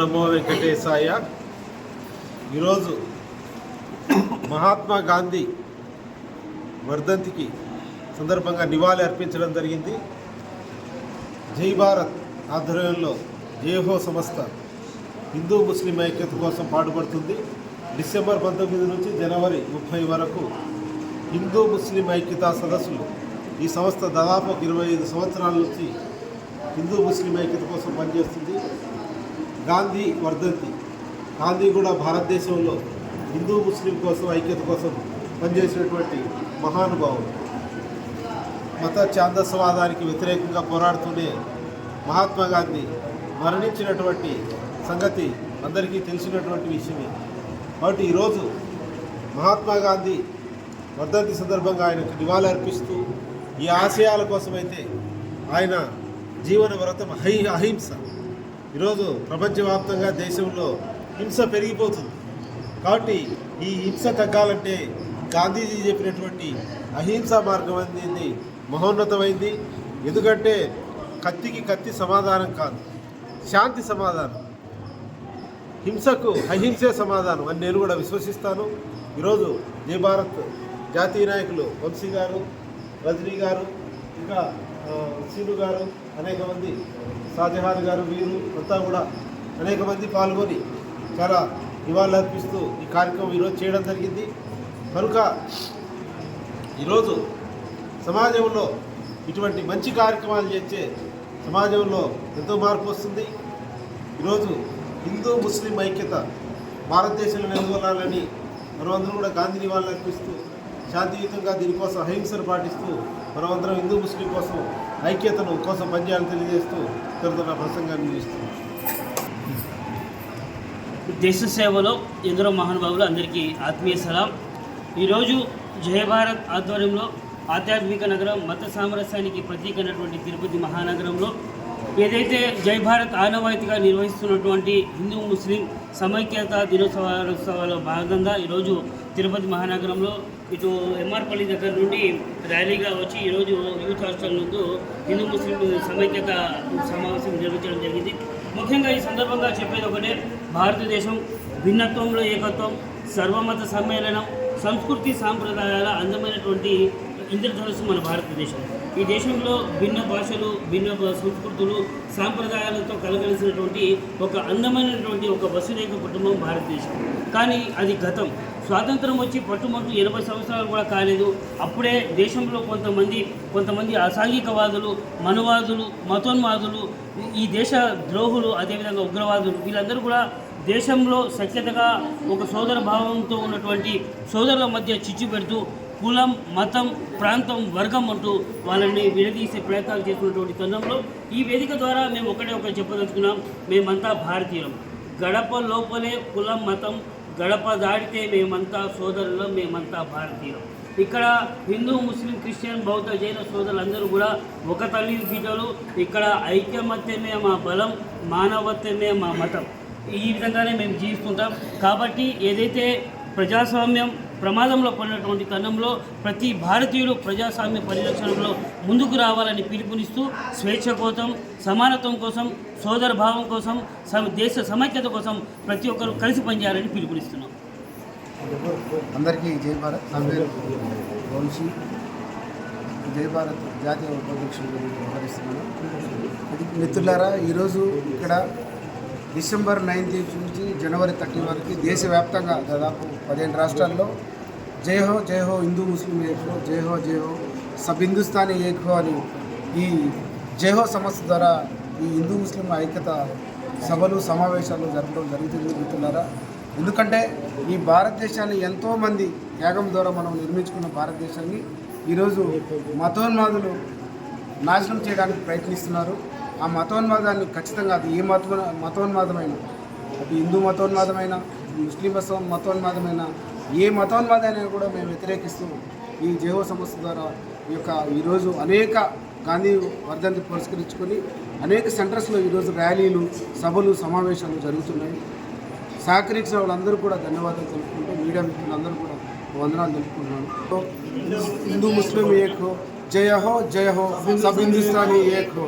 నమో వెంకటేశాయ. ఈరోజు మహాత్మా గాంధీ వర్ధంతికి సందర్భంగా నివాళి అర్పించడం జరిగింది. జై భారత్ ఆధ్వర్యంలో జేహో సంస్థ హిందూ ముస్లిం ఐక్యత కోసం పాటుపడుతుంది. డిసెంబర్ పంతొమ్మిది నుంచి జనవరి ముప్పై వరకు హిందూ ముస్లిం ఐక్యతా సదస్సులు ఈ సంస్థ దాదాపు ఒక ఇరవై ఐదు సంవత్సరాల నుంచి హిందూ ముస్లిం ఐక్యత కోసం పనిచేస్తుంది. గాంధీ వర్ధంతి. గాంధీ కూడా భారతదేశంలో హిందూ ముస్లిం కోసం ఐక్యత కోసం పనిచేసినటువంటి మహానుభావుడు. మత ఛాందస్వాదానికి వ్యతిరేకంగా పోరాడుతూనే మహాత్మా గాంధీ మరణించినటువంటి సంగతి అందరికీ తెలిసినటువంటి విషయమే. కాబట్టి ఈరోజు మహాత్మా గాంధీ వర్ధంతి సందర్భంగా ఆయనకు నివాళి అర్పిస్తూ ఈ ఆశయాల కోసమైతే ఆయన జీవన వ్రతం అహి అహింస ఈరోజు ప్రపంచవ్యాప్తంగా దేశంలో హింస పెరిగిపోతుంది. కాబట్టి ఈ హింస తగ్గాలంటే గాంధీజీ చెప్పినటువంటి అహింసా మార్గం అనేది మహోన్నతమైంది. ఎందుకంటే కత్తికి కత్తి సమాధానం కాదు శాంతి సమాధానం. హింసకు అహింసే సమాధానం అని నేను కూడా విశ్వసిస్తాను. ఈరోజు జయ భారత్ జాతీయ నాయకులు వంశీ గారు రజనీ గారు ఇంకా ఆ, సీను గారు అనేక మంది షాజహాన్ గారు వీరు అంతా కూడా అనేక మంది పాల్గొని చాలా నివాళులు అర్పిస్తూ ఈ కార్యక్రమం ఈరోజు చేయడం జరిగింది. కనుక ఈరోజు సమాజంలో ఇటువంటి మంచి కార్యక్రమాలు చేసే సమాజంలో ఎంతో మార్పు వస్తుంది. ఈరోజు హిందూ ముస్లిం ఐక్యత భారతదేశంలో నెలకొల్లాలని మనమందరం కూడా గాంధీ నివాళులు అర్పిస్తూ శాంతియుతంగా దీనికోసం అహింసను పాటిస్తూ మనమందరం హిందూ ముస్లిం కోసం ఐక్యతను కోసం పనిచేయాలని తెలియజేస్తూ ఇతరులతో నా ప్రసంగాన్ని ముగిస్తున్నాను దేశ సేవలో ఎందరో మహానుభావులు అందరికీ ఆత్మీయ సలాం. ఈరోజు జయ భారత్ ఆధ్వర్యంలో ఆధ్యాత్మిక నగరం మత సామరస్యానికి ప్రతీక అయినటువంటి తిరుపతి మహానగరంలో ఏదైతే జై భారత్ ఆనవాయితీగా నిర్వహిస్తున్నటువంటి హిందూ ముస్లిం సమైక్యత దినోత్సవాల భాగంగా ఈరోజు తిరుపతి మహానగరంలో ఇటు ఎంఆర్పల్లి దగ్గర నుండి ర్యాలీగా వచ్చి ఈరోజు యూత్ హాస్టల్ ముందు హిందూ ముస్లిం సమైక్యత సమావేశం నిర్వహించడం జరిగింది. ముఖ్యంగా ఈ సందర్భంగా చెప్పేది ఒకటే భారతదేశం భిన్నత్వంలో ఏకత్వం సర్వమత సమ్మేళనం సంస్కృతి సాంప్రదాయాల అందమైనటువంటి ఇంద్రధనుసు మన భారతదేశం. ఈ దేశంలో భిన్న భాషలు భిన్న సంస్కృతులు సాంప్రదాయాలతో కలగలిసినటువంటి ఒక అందమైనటువంటి ఒక వసురేఖ కుటుంబం భారతదేశం. కానీ అది గతం. స్వాతంత్రం వచ్చి పట్టుమట్టు ఎనభై సంవత్సరాలు కూడా కాలేదు. అప్పుడే దేశంలో కొంతమంది కొంతమంది అసాంఘికవాదులు మనువాదులు మతోన్మాదులు ఈ దేశ ద్రోహులు అదేవిధంగా ఉగ్రవాదులు వీళ్ళందరూ కూడా దేశంలో సఖ్యతగా ఒక సోదర భావంతో ఉన్నటువంటి సోదరుల మధ్య చిచ్చు పెడుతూ కులం మతం ప్రాంతం వర్గం అంటూ వాళ్ళని విడదీసే ప్రయత్నాలు చేస్తున్నటువంటి తరుణంలో ఈ వేదిక ద్వారా మేము ఒకటే ఒకటి చెప్పదలుచుకున్నాం. మేమంతా భారతీయులం. గడప లోపలే కులం మతం గడప దాడితే మేమంతా సోదరులు మేమంతా భారతీయులు. ఇక్కడ హిందూ ముస్లిం క్రిస్టియన్ బౌద్ధ జైన సోదరులందరూ కూడా ఒక తల్లి బిడ్డలు. ఇక్కడ ఐక్యమత్యమే మా బలం మానవత్వమే మా మతం. ఈ విధంగానే మేము జీవిస్తుంటాం. కాబట్టి ఏదైతే ప్రజాస్వామ్యం ప్రమాదంలో పడినటువంటి తరుణంలో ప్రతి భారతీయుడు ప్రజాస్వామ్య పరిరక్షణలో ముందుకు రావాలని పిలుపునిస్తూ స్వేచ్ఛ కోసం సమానత్వం కోసం సోదర భావం కోసం సమ- దేశ సమైక్యత కోసం ప్రతి ఒక్కరూ కలిసి పనిచేయాలని పిలుపునిస్తున్నాం. అందరికీ జై భారత్. నా పేరు వంశీ. జై భారత్ జాతీయ ఉపాధ్యక్షులు వ్యవహరిస్తున్నాను. మిత్రులారా ఈరోజు ఇక్కడ డిసెంబర్ నైన్టీన్త్ నుంచి జనవరి థర్టీ వరకు దేశవ్యాప్తంగా దాదాపు పదిహేను రాష్ట్రాల్లో జై హో జై హో హిందూ ముస్లిం ఏకో జై హో జై హో సబ్ హిందుస్థానీ ఏకో అని ఈ జై హో సంస్థ ద్వారా ఈ హిందూ ముస్లిం ఐక్యత సభలు సమావేశాలు జరపడం జరుగుతుంది మిత్రులారా. ఎందుకంటే ఈ భారతదేశాన్ని ఎంతోమంది త్యాగం ద్వారా మనం నిర్మించుకున్న భారతదేశాన్ని ఈరోజు మతోన్మాదులు నాశనం చేయడానికి ప్రయత్నిస్తున్నారు. ఆ మతోన్మాదాన్ని ఖచ్చితంగా అది ఏ మత మతోన్మాదమైన అది హిందూ మతోన్మాదమైన ముస్లిం మత మతోన్మాదమైన ఏ మతోన్మాదాన్ని కూడా మేము వ్యతిరేకిస్తూ ఈ జేహో సంస్థ ద్వారా ఈ యొక్క ఈరోజు అనేక గాంధీ వర్ధంతి పురస్కరించుకొని అనేక సెంటర్స్లో ఈరోజు ర్యాలీలు సభలు సమావేశాలు జరుగుతున్నాయి. సహకరించిన వాళ్ళందరూ కూడా ధన్యవాదాలు తెలుపుకుంటూ మీడియా మిత్రులందరూ కూడా వందనాలు తెలుపుకుంటున్నాను. హిందూ ముస్లిం ఏక్ జయ హో జయ హో సబ్ హిందుస్థానీ ఏక్. హో